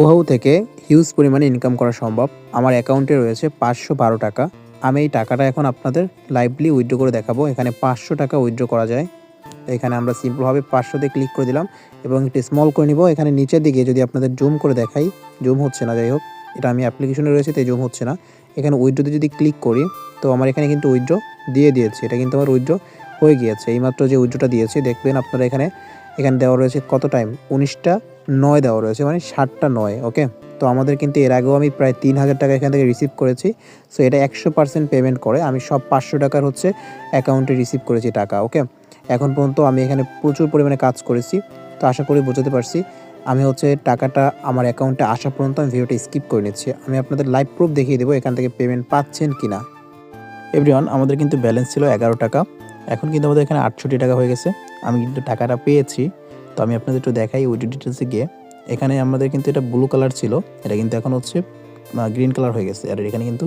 ওহাউ থেকে হিউজ পরিমাণে ইনকাম করা সম্ভব। আমার অ্যাকাউন্টে রয়েছে পাঁচশো বারো টাকা। আমি এই টাকাটা এখন আপনাদের লাইভলি উইথড্র করে দেখাবো। এখানে পাঁচশো টাকা উইথড্র করা যায়। এখানে আমরা সিম্পলভাবে পাঁচশোতে ক্লিক করে দিলাম এবং একটি স্মল করে নিব। এখানে নিচের দিকে যদি আপনাদের জুম করে দেখাই জুম হচ্ছে না যাই হোক এটা আমি অ্যাপ্লিকেশনে রয়েছে, তাই জুম হচ্ছে না। এখানে উইথড্রোতে যদি ক্লিক করি, তো আমার এখানে কিন্তু উইথড্র দিয়ে দিয়েছে। এটা কিন্তু আমার উইথড্র হয়ে গিয়েছে। এইমাত্র যে উইথড্রটা দিয়েছে, দেখবেন আপনারা এখানে এখানে দেওয়া রয়েছে কত টাইম উনিশটা নয় দেওয়া রয়েছে মানে ষাটটা নয় ওকে তো আমাদের কিন্তু এর আগেও আমি প্রায় তিন হাজার টাকা এখান থেকে রিসিভ করেছি সো এটা একশো পার্সেন্ট পেমেন্ট করে, আমি সব পাঁচশো টাকার হচ্ছে অ্যাকাউন্টে রিসিভ করেছি টাকা ওকে এখন পর্যন্ত আমি এখানে প্রচুর পরিমাণে কাজ করেছি, তো আশা করি বোঝাতে পারছি, আমি হচ্ছে টাকাটা আমার অ্যাকাউন্টে আসা পর্যন্ত আমি ভিডিওটা স্কিপ করে নিচ্ছি, আমি আপনাদের লাইভ প্রুফ দেখিয়ে দেবো এখান থেকে পেমেন্ট পাচ্ছেন কি না এভরিওয়ান আমাদের কিন্তু ব্যালেন্স ছিল এগারো টাকা, এখন কিন্তু আমাদের এখানে আটষট্টি টাকা হয়ে গেছে, আমি কিন্তু টাকাটা পেয়েছি তো আমি আপনাদের একটু দেখাই উইডিও ডিটেলসে গিয়ে। এখানে আমাদের কিন্তু এটা ব্লু কালার ছিল, এটা কিন্তু এখন হচ্ছে গ্রিন কালার হয়ে গেছে। আর এখানে কিন্তু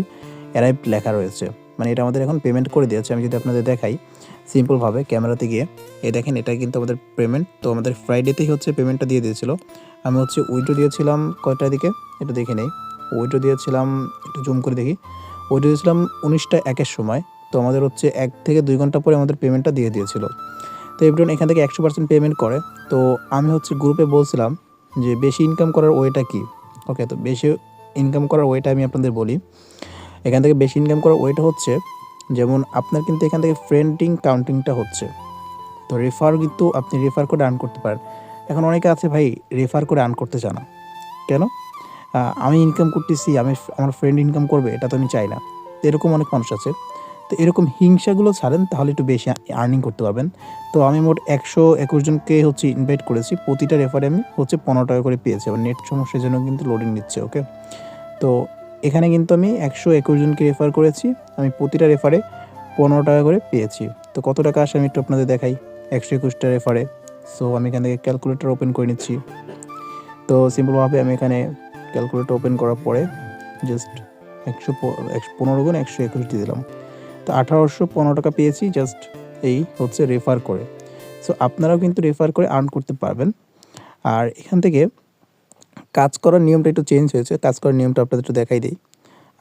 অ্যারাইভ লেখা রয়েছে। মানে এটা আমাদের এখন পেমেন্ট করে দিয়েছে। আমি যদি আপনাদের দেখাই সিম্পলভাবে ক্যামেরাতে গিয়ে, এই দেখেন এটা কিন্তু আমাদের পেমেন্ট তো আমাদের ফ্রাইডেতেই হচ্ছে পেমেন্টটা দিয়ে দিয়েছিল। আমি হচ্ছে উইড্রো দিয়েছিলাম কয়টার দিকে? এটা দেখে নেই। উইড্রো দিয়েছিলাম, একটু জুম করে দেখি। উইড্রো দিয়েছিলাম উনিশটা একের সময়। তো আমাদের হচ্ছে এক থেকে দুই ঘণ্টা পরে আমাদের পেমেন্টটা দিয়ে দিয়েছিল। তো এভরিওয়ান এখান থেকে একশো পার্সেন্ট পেমেন্ট করে। তো আমি হচ্ছে গ্রুপে বলছিলাম যে বেশি ইনকাম করার ওয়েটা কি? ওকে তো বেশি ইনকাম করার ওয়েটা আমি আপনাদের বলি। এখান থেকে বেশি ইনকাম করার ওয়েটা হচ্ছে, যেমন আপনার কিন্তু এখান থেকে ফ্রেন্ডিং কাউন্টিংটা হচ্ছে। তো রেফার কিন্তু আপনি রেফার করে আর্ন করতে পারেন। এখন অনেকে আছে ভাই রেফার করে আর্ন করতে চান কেন? আমি ইনকাম করতেছি, আমি আমার ফ্রেন্ড ইনকাম করবে, এটা তো আমি চাই না। এরকম অনেক মানুষ আছে। তো এরকম হিংসাগুলো ছাড়েন, তাহলে একটু বেশি আর্নিং করতে পারবেন। তো আমি মোট একশো একুশ জনকে হচ্ছে ইনভাইট করেছি। প্রতিটা রেফারে আমি হচ্ছে পনেরো টাকা করে পেয়েছি। আবার নেট সমস্যার জন্য কিন্তু লোডিং নিচ্ছে ওকে তো এখানে কিন্তু আমি একশো একুশ জনকে রেফার করেছি। আমি প্রতিটা রেফারে পনেরো টাকা করে পেয়েছি। তো কত টাকা আসে আমি একটু আপনাদের দেখাই। একশো একুশটা রেফারে সো আমি এখান থেকে ক্যালকুলেটর ওপেন করে নিচ্ছি। তো সিম্পলভাবে আমি এখানে ক্যালকুলেটর ওপেন করার পরে জাস্ট একশো একশো পনেরো গুণ একশো একুশ দিয়ে দিলাম। তো আঠারোশো পনেরো টাকা পেয়েছি জাস্ট এই হচ্ছে রেফার করে। সো আপনারাও কিন্তু রেফার করে আর্ন করতে পারবেন। আর এখান থেকে কাজ করার নিয়মটা একটু চেঞ্জ হয়েছে, কাজ করার নিয়মটা আপনাদের একটু দেখাই দিই।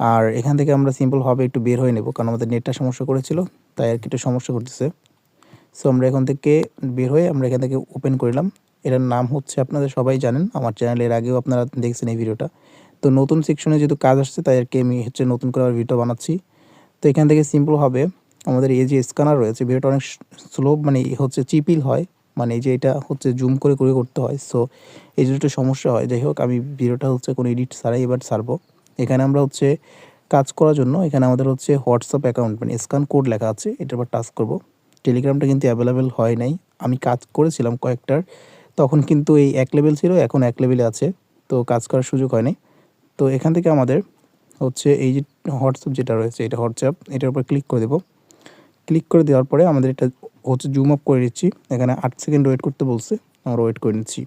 আর এখান থেকে আমরা সিম্পলভাবে একটু বের হয়ে নেব, কারণ আমাদের নেটটা সমস্যা করেছিল, তাই আর কি একটু সমস্যা করতেছে। সো আমরা এখান থেকে বের হয়ে আমরা এখান থেকে ওপেন করলাম। এটার নাম হচ্ছে আপনাদের সবাই জানেন, আমার চ্যানেলের আগেও আপনারা দেখছেন এই ভিডিওটা তো নতুন সেকশনে যেহেতু কাজ আসছে, তাই আর কি আমি হচ্ছে নতুন করে আবার ভিডিও বানাচ্ছি। তো এখান থেকে সিম্পল হবে। আমাদের এই যে স্ক্যানার রয়েছে, ভিডিওটা অনেক স্লো মানে হচ্ছে চিপিল হয়। মানে যে এটা হচ্ছে জুম করে করে করতে হয়। সো এই জন্য একটু সমস্যা হয়, যাই হোক, আমি ভিডিওটা হচ্ছে কোনো এডিট ছাড়াই এবার ছাড়বো। এখানে আমরা হচ্ছে কাজ করার জন্য এখানে আমাদের হচ্ছে হোয়াটসঅ্যাপ অ্যাকাউন্ট মানে স্ক্যান কোড লেখা আছে এটার উপর টাচ করব। টেলিগ্রামটা কিন্তু অ্যাভেলেবেল হয় নাই। আমি কাজ করেছিলাম কয়েকটার, তখন কিন্তু এই এক লেভেল ছিল, এখন এক লেভেলে আছে। তো কাজ করার সুযোগ হয় নাই। তো এখান থেকে আমাদের হচ্ছে এই যে হোয়াটসঅ্যাপ যেটা রয়েছে, এটা হোয়াটসঅ্যাপ, এটার উপর ক্লিক করে দেবো। ক্লিক করে দেওয়ার পরে আমাদের এটা হচ্ছে জুম আপ করে নিচ্ছি। এখানে আট সেকেন্ড ওয়েট করতে বলছে, আমরা ওয়েট করে নিচ্ছি।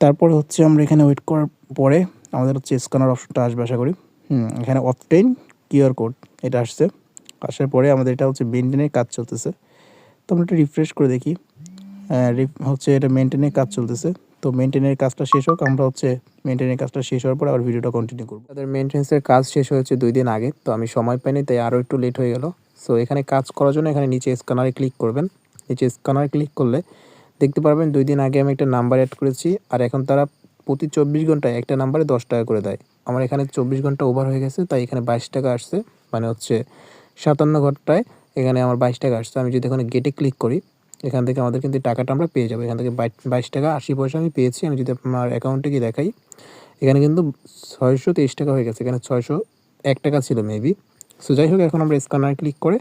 তারপরে হচ্ছে আমরা এখানে ওয়েট করার পরে আমাদের হচ্ছে স্ক্যানার অপশনটা আসবে আশা করি। হুম, এখানে অফটেন কিউআর কোড এটা আসছে। আসার পরে আমাদের এটা হচ্ছে মেনটেনের কাজ চলতেছে। তো আমরা এটা রিফ্রেশ করে দেখি। হচ্ছে এটা মেনটেনের কাজ চলতেছে। তো মেনটেনের কাজটা শেষ হোক, আমরা হচ্ছে মেনটেনের কাজটা শেষ হওয়ার পর আবার ভিডিওটা কন্টিনিউ করব। তাদের মেনটেন্সের কাজ শেষ হয়েছে দুই দিন আগে, তো আমি সময় পাইনি, তাই আরও একটু লেট হয়ে গেল। সো এখানে কাজ করার জন্য এখানে নিচে স্ক্যানারে ক্লিক করবেন। নিচে স্ক্যানারে ক্লিক করলে দেখতে পারবেন দুই দিন আগে আমি একটা নাম্বার অ্যাড করেছি, আর এখন তারা প্রতি চব্বিশ ঘন্টায় একটা নাম্বারে দশ টাকা করে দেয়। আমার এখানে চব্বিশ ঘণ্টা ওভার হয়ে গেছে, তাই এখানে বাইশ টাকা আসছে। মানে হচ্ছে সাতান্ন ঘন্টায় এখানে আমার বাইশ টাকা আসছে। আমি যদি এখানে গেটে ক্লিক করি এখান থেকে আমাদের কিন্তু টাকাটা আমরা পেয়ে যাব। এখান থেকে বাইশ- টাকা, আশি পয়সা আমি পেয়েছি। আমি যদি আমার অ্যাকাউন্টে গিয়ে দেখাই, এখানে কিন্তু ছয়শো তেইশ টাকা হয়ে গেছে। এখানে ছয়শো এক টাকা ছিল মেবি সো যাই হোক, এখন আমরা স্ক্যানার ক্লিক করে,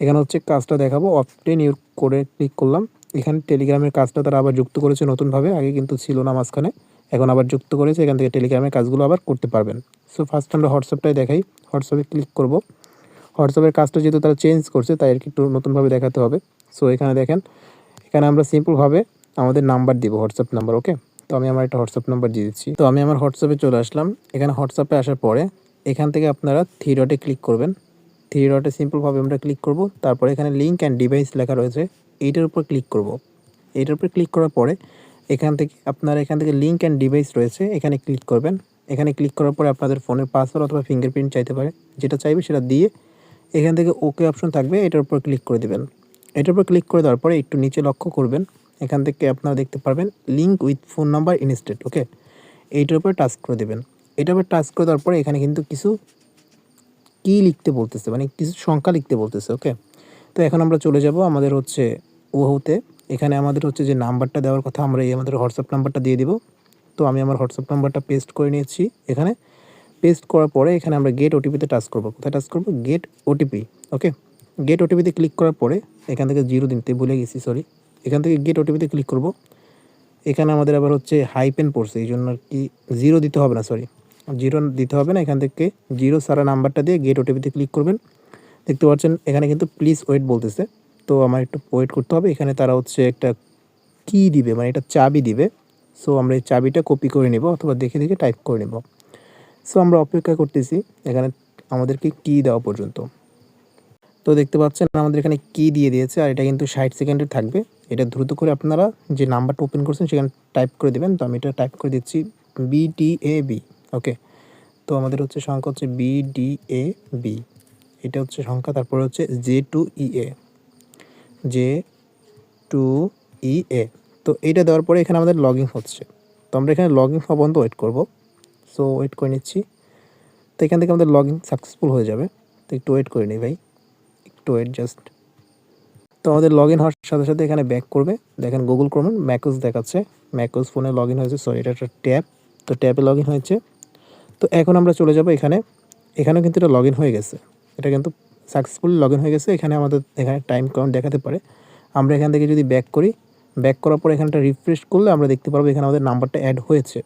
এখানে হচ্ছে কাজটা দেখাবো। অপটেন ইউর করে ক্লিক করলাম। এখানে টেলিগ্রামের কাজটা তারা আবার যুক্ত করেছে নতুনভাবে। আগে কিন্তু ছিল না মাঝখানে। এখন আবার যুক্ত করেছে। এখান থেকে টেলিগ্রামের কাজগুলো আবার করতে পারবেন। সো ফার্স্ট আমরা হোয়াটসঅ্যাপটাই দেখাই। হোয়াটসঅ্যাপে ক্লিক করব। হোয়াটসঅ্যাপের কাজটা যেহেতু তারা চেঞ্জ করছে, তাই আর কি একটু নতুনভাবে দেখাতে হবে। সো এখানে দেখেন, এখানে আমরা সিম্পলভাবে আমাদের নাম্বার দিব হোয়াটসঅ্যাপ নাম্বার ওকে তো আমি আমার একটা হোয়াটসঅ্যাপ নাম্বার দিয়ে দিচ্ছি। তো আমি আমার হোয়াটসঅ্যাপে চলে আসলাম। এখানে হোয়াটসঅ্যাপে আসার পরে এখান থেকে আপনারা থ্রি ডটে ক্লিক করবেন। থ্রি ডটে সিম্পলভাবে আমরা ক্লিক করব। তারপরে এখানে লিঙ্ক অ্যান্ড ডিভাইস লেখা রয়েছে। এইটার উপর ক্লিক করব। এইটার উপর ক্লিক করার পরে এখান থেকে আপনারা এখান থেকে লিঙ্ক অ্যান্ড ডিভাইস রয়েছে, এখানে ক্লিক করবেন। এখানে ক্লিক করার পরে আপনাদের ফোনের পাসওয়ার্ড অথবা ফিঙ্গারপ্রিন্ট চাইতে পারে। যেটা চাইবে সেটা দিয়ে এখান থেকে ওকে অপশন থাকবে, এটার উপর ক্লিক করে দেবেন। এটার উপর ক্লিক করে দেওয়ার পরে একটু নিচে লক্ষ্য করবেন। এখান থেকে আপনারা দেখতে পারবেন link with phone number instead okay এইটার উপরে টাচ করে দেবেন। এটার উপর টাচ করে দেওয়ার পরে এখানে কিন্তু কিছু কি লিখতে বলতেছে মানে কিছু সংখ্যা লিখতে বলতেছে ওকে তো এখন আমরা চলে যাব আমাদের হচ্ছে ওহোতে এখানে আমাদের হচ্ছে যে নাম্বারটা দেওয়ার কথা, আমরা এই আমাদের হোয়াটসঅ্যাপ নাম্বারটা দিয়ে দিব। তো আমি আমার হোয়াটসঅ্যাপ নাম্বারটা পেস্ট করে নিয়েছি এখানে। পেস্ট করার পরে এখানে আমরা গেট ওটিপিতে টাচ করব। কোথায় টাচ করব? গেট ওটিপি ওকে গেট ওটিপিতে ক্লিক করার পরে এখান থেকে জিরো দিতে ভুলে গেছি সরি এখান থেকে গেট ওটিপিতে ক্লিক করব। এখানে আমাদের আবার হচ্ছে হাইপেন পড়ছে, এই জন্য আর কি জিরো দিতে হবে না সরি জিরো দিতে হবে না, এখান থেকে জিরো সারা নাম্বারটা দিয়ে গেট ওটিপিতে ক্লিক করবেন। দেখতে পাচ্ছেন, এখানে কিন্তু প্লিজ ওয়েট বলতেছে। তো আমার একটু ওয়েট করতে হবে, এখানে তারা হচ্ছে একটা কি দিবে মানে এটা চাবি দিবে। সো আমরা এই চাবিটা কপি করে নেব, অথবা দেখে দেখে টাইপ করে নেব। সো আমরা অপেক্ষা করতেছি, এখানে আমাদেরকে কি দেওয়া পর্যন্ত। তো দেখতে পাচ্ছেন আমাদের এখানে কি দিয়ে দিয়েছে, আর এটা কিন্তু ষাট সেকেন্ডের থাকবে। এটা দ্রুত করে আপনারা যে নাম্বারটা ওপেন করছেন সেখানে টাইপ করে দেবেন। তো আমি এটা টাইপ করে দিচ্ছি বিডিএ বি ওকে তো আমাদের হচ্ছে সংখ্যা হচ্ছে বিডিএ বি এটা হচ্ছে সংখ্যা, তারপরে হচ্ছে J two E A J two E A তো এইটা দেওয়ার পরে এখানে আমাদের লগ হচ্ছে। তো আমরা এখানে লগ ইন পর্যন্ত ওয়েট করব। সো ওয়েট করে নিচ্ছি। তো এখান থেকে আমাদের লগ ইন সাকসেসফুল হয়ে যাবে। তো একটু ওয়েট করে নিই ভাই। একটু ওয়েট জাস্ট তো আমাদের লগ ইন হওয়ার সাথে সাথে এখানে ব্যাক করবে। দেখেন গুগল ক্রোমের ম্যাকোস দেখাচ্ছে। ম্যাকোস ফোনে লগ ইন হয়েছে সরি এটা একটা ট্যাব তো ট্যাবে লগ ইন হয়েছে। তো এখন আমরা চলে যাব এখানে। এখানেও কিন্তু এটা লগ ইন হয়ে গেছে। এটা কিন্তু সাকসেসফুলি লগ ইন হয়ে গেছে। এখানে আমাদের এখানে টাইম কাউন্ট দেখাতে পারে। আমরা এখান থেকে যদি ব্যাক করি ব্যাক করার পর এখানটা রিফ্রেশ করলে আমরা দেখতে পারব এখানে আমাদের নাম্বারটা অ্যাড হয়েছে।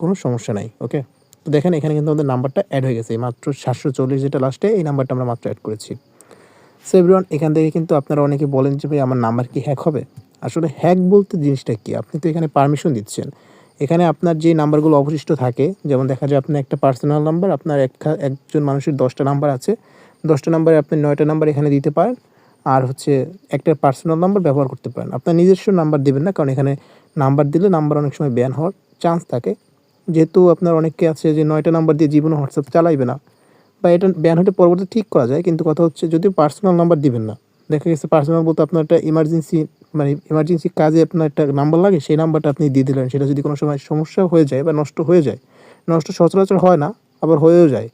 কোনো সমস্যা নাই ওকে তো দেখেন এখানে কিন্তু আমাদের নাম্বারটা অ্যাড হয়ে গেছে। মাত্র সাতশো চল্লিশ যেটা লাস্টে এই নাম্বারটা আমরা মাত্র অ্যাড করেছি। সো এভরিওয়ান এখান থেকে কিন্তু আপনারা অনেকে বলেন যে, ভাই, আমার নাম্বার কি হ্যাক হবে? আসলে হ্যাক বলতে জিনিসটা কি? আপনি তো এখানে পারমিশন দিচ্ছেন। এখানে আপনার যে নাম্বারগুলো অবশিষ্ট থাকে, যেমন দেখা যায় আপনার একটা পার্সোনাল নাম্বার আপনার এক একজন মানুষের দশটা নাম্বার আছে। দশটা নাম্বারে আপনি নয়টা নাম্বার এখানে দিতে পারেন। আর হচ্ছে একটা পার্সোনাল নাম্বার ব্যবহার করতে পারেন। আপনার নিজস্ব নাম্বার দেবেন না, কারণ এখানে নাম্বার দিলে নাম্বার অনেক সময় ব্যান হওয়ার চান্স থাকে। যেহেতু আপনার অনেকে আছে যে, নয়টা নাম্বার দিয়ে জীবনে হোয়াটসঅ্যাপ চালাইবে না। বা এটা ব্যান হতে পরবর্তী ঠিক করা যায়, কিন্তু কথা হচ্ছে যদিও পার্সোনাল নাম্বার দিবেন না। দেখা গেছে পার্সোনাল বলতে আপনার একটা ইমার্জেন্সি মানে ইমার্জেন্সি কাজে আপনার একটা নাম্বার লাগে, সেই নাম্বারটা আপনি দিয়ে দিলেন। সেটা যদি কোনো সময় সমস্যা হয়ে যায় বা নষ্ট হয়ে যায়, নষ্ট সচরাচর হয় না, আবার হয়েও যায়।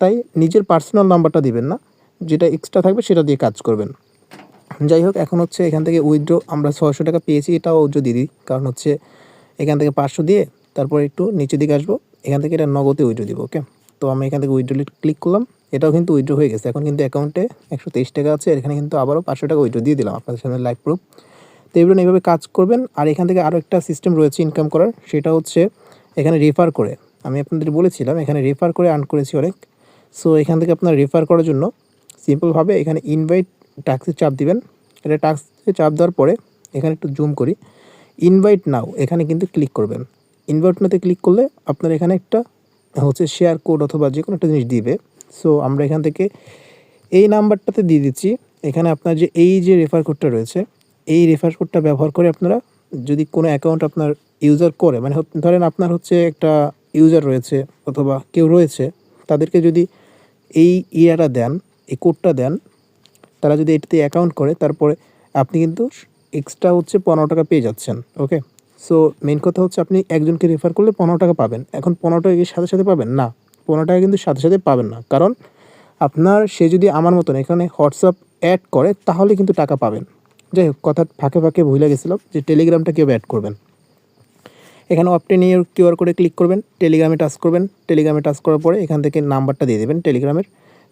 তাই নিজের পার্সোনাল নাম্বারটা দিবেন না, যেটা এক্সট্রা থাকবে সেটা দিয়ে কাজ করবেন। যাই হোক, এখন হচ্ছে এখান থেকে উইথড্র আমরা ছয়শো টাকা পেয়েছি, এটাও দিয়ে দিই। কারণ হচ্ছে এখান থেকে পাঁচশো দিয়ে তারপর একটু নিচের দিকে আসব, এখান থেকে এটা নগদে উইথড্র দিব ওকে তো আমি এখান থেকে উইথড্র ক্লিক করলাম। এটাও কিন্তু উইড্রো হয়ে গেছে। এখন কিন্তু অ্যাকাউন্টে একশো তেইশ টাকা আছে। এখানে কিন্তু আবারও পাঁচশো টাকা উইড্রো দিয়ে দিলাম আপনাদের সামনে লাইভ প্রুফ তো এগুলো এইভাবে কাজ করবেন। আর এখান থেকে আরও একটা সিস্টেম রয়েছে ইনকাম করার। সেটা হচ্ছে এখানে রেফার করে। আমি আপনাদের বলেছিলাম, এখানে রেফার করে আর্ন করেছি অনেক। সো এখান থেকে আপনার রেফার করার জন্য সিম্পলভাবে এখানে ইনভাইট টাক্সে চাপ দিবেন। এটা টাক্সে চাপ দেওয়ার পরে এখানে একটু জুম করি। ইনভাইট নাও এখানে কিন্তু ক্লিক করবেন। ইনভাইট নাতে ক্লিক করলে আপনার এখানে একটা হচ্ছে শেয়ার কোড অথবা যে কোনো একটা জিনিস দিবে। সো আমরা এখান থেকে এই নাম্বারটাতে দিয়ে দিচ্ছি। এখানে আপনার যে এই যে রেফার কোডটা রয়েছে, এই রেফার কোডটা ব্যবহার করে আপনারা যদি কোনো অ্যাকাউন্ট আপনার ইউজার করে মানে ধরেন আপনার হচ্ছে একটা ইউজার রয়েছে অথবা কেউ রয়েছে, তাদেরকে যদি এই ইয়াটা দেন, এই কোডটা দেন, তারা যদি এটাতে অ্যাকাউন্ট করে, তারপরে আপনি কিন্তু এক্সট্রা হচ্ছে পনেরো টাকা পেয়ে যাচ্ছেন ওকে সো মেন কথা হচ্ছে আপনি একজনকে রেফার করলে পনেরো টাকা পাবেন। এখন পনেরো টাকা সাথে সাথে পাবেন? না। পনেরো টাকা কিন্তু সাথে সাথে পাবেন না। কারণ আপনার, সে যদি আমার মতন এখানে হোয়াটসঅ্যাপ অ্যাড করে, তাহলে কিন্তু টাকা পাবেন। যাই হোক, কথা ফাঁকে ফাঁকে ভুলে গেছিলাম যে টেলিগ্রামটা কীভাবে অ্যাড করবেন। এখানে অপটে নিয়ে কিউআর কোডে ক্লিক করবেন টেলিগ্রামে টাচ করবেন। টেলিগ্রামে টাচ করার পরে এখান থেকে নাম্বারটা দিয়ে দেবেন টেলিগ্রামের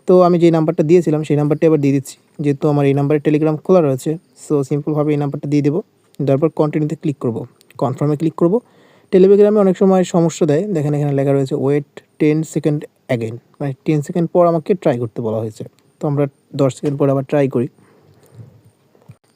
তো আমি যেই নাম্বারটা দিয়েছিলাম, সেই নাম্বারটা এবার দিয়ে দিচ্ছি। যেহেতু আমার এই নাম্বারে টেলিগ্রাম খোলা রয়েছে সো সিম্পলভাবে এই নাম্বারটা দিয়ে দেবো। তারপর কন্টিনিউতে ক্লিক করব। কনফার্মে ক্লিক করব। টেলিগ্রামে অনেক সময় সমস্যা দেয়। দেখেন এখানে লেখা রয়েছে ওয়েট টেন সেকেন্ড অ্যাগেন মানে টেন সেকেন্ড পর আমাকে ট্রাই করতে বলা হয়েছে। তো আমরা দশ সেকেন্ড পর আবার ট্রাই করি।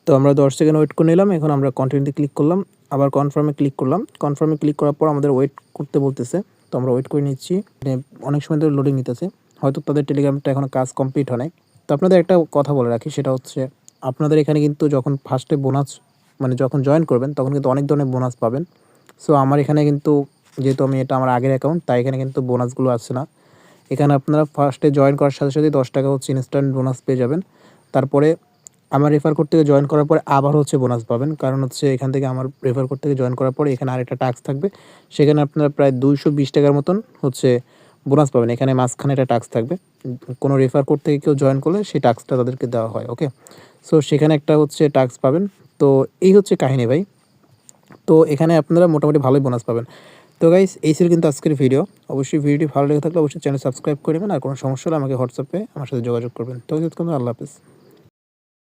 তো আমরা দশ সেকেন্ড ওয়েট করে নিলাম। এখন আমরা কন্টিনিউতে ক্লিক করলাম। আবার কনফার্মে ক্লিক করলাম। কনফার্মে ক্লিক করার পর আমাদের ওয়েট করতে বলতেছে। তো আমরা ওয়েট করে নিচ্ছি। মানে অনেক সময় ধরে লোডিং নিতেছে। হয়তো তাদের টেলিগ্রামটা এখনও কাজ কমপ্লিট হয় নাই। তো আপনাদের একটা কথা বলে রাখি। সেটা হচ্ছে, আপনাদের এখানে কিন্তু যখন ফার্স্টে বোনাস মানে যখন জয়েন করবেন, তখন কিন্তু অনেক ধরনের বোনাস পাবেন। সো আমার এখানে কিন্তু যেহেতু আমি এটা আমার আগের অ্যাকাউন্ট তাই এখানে কিন্তু বোনাসগুলো আসছে না। এখানে আপনারা ফার্স্টে জয়েন করার সাথে সাথে দশ টাকা হচ্ছে ইনস্ট্যান্ট বোনাস পেয়ে যাবেন। তারপরে আমার রেফার করতে গিয়ে জয়েন করার পরে আবার হচ্ছে বোনাস পাবেন। কারণ হচ্ছে এখান থেকে আমার রেফার করতে গিয়ে জয়েন করার পরে এখানে আরেকটা টাস্ক থাকবে। সেখানে আপনারা প্রায় দুইশো বিশ টাকার মতন হচ্ছে বোনাস পাবেন। এখানে মাঝখানে একটা টাস্ক থাকবে। কোনো রেফার করতে গিয়ে কেউ জয়েন করলে সেই টাস্কটা তাদেরকে দেওয়া হয় ওকে সো সেখানে একটা হচ্ছে টাস্ক পাবেন। তো এই হচ্ছে কাহিনী ভাই। তো এখানে আপনারা মোটামুটি ভালোই বোনাস পাবেন। তো গাইস এই ছিল কিন্তু আজকের ভিডিও অবশ্যই ভিডিওটি ভালো লেগে থাকলে অবশ্যই চ্যানেল সাবস্ক্রাইব করবেন আর কোনো সমস্যা হলে আমাকে হোয়াটসঅ্যাপে আমার সাথে যোগাযোগ করবেন। তো আল্লাহ হাফিজ।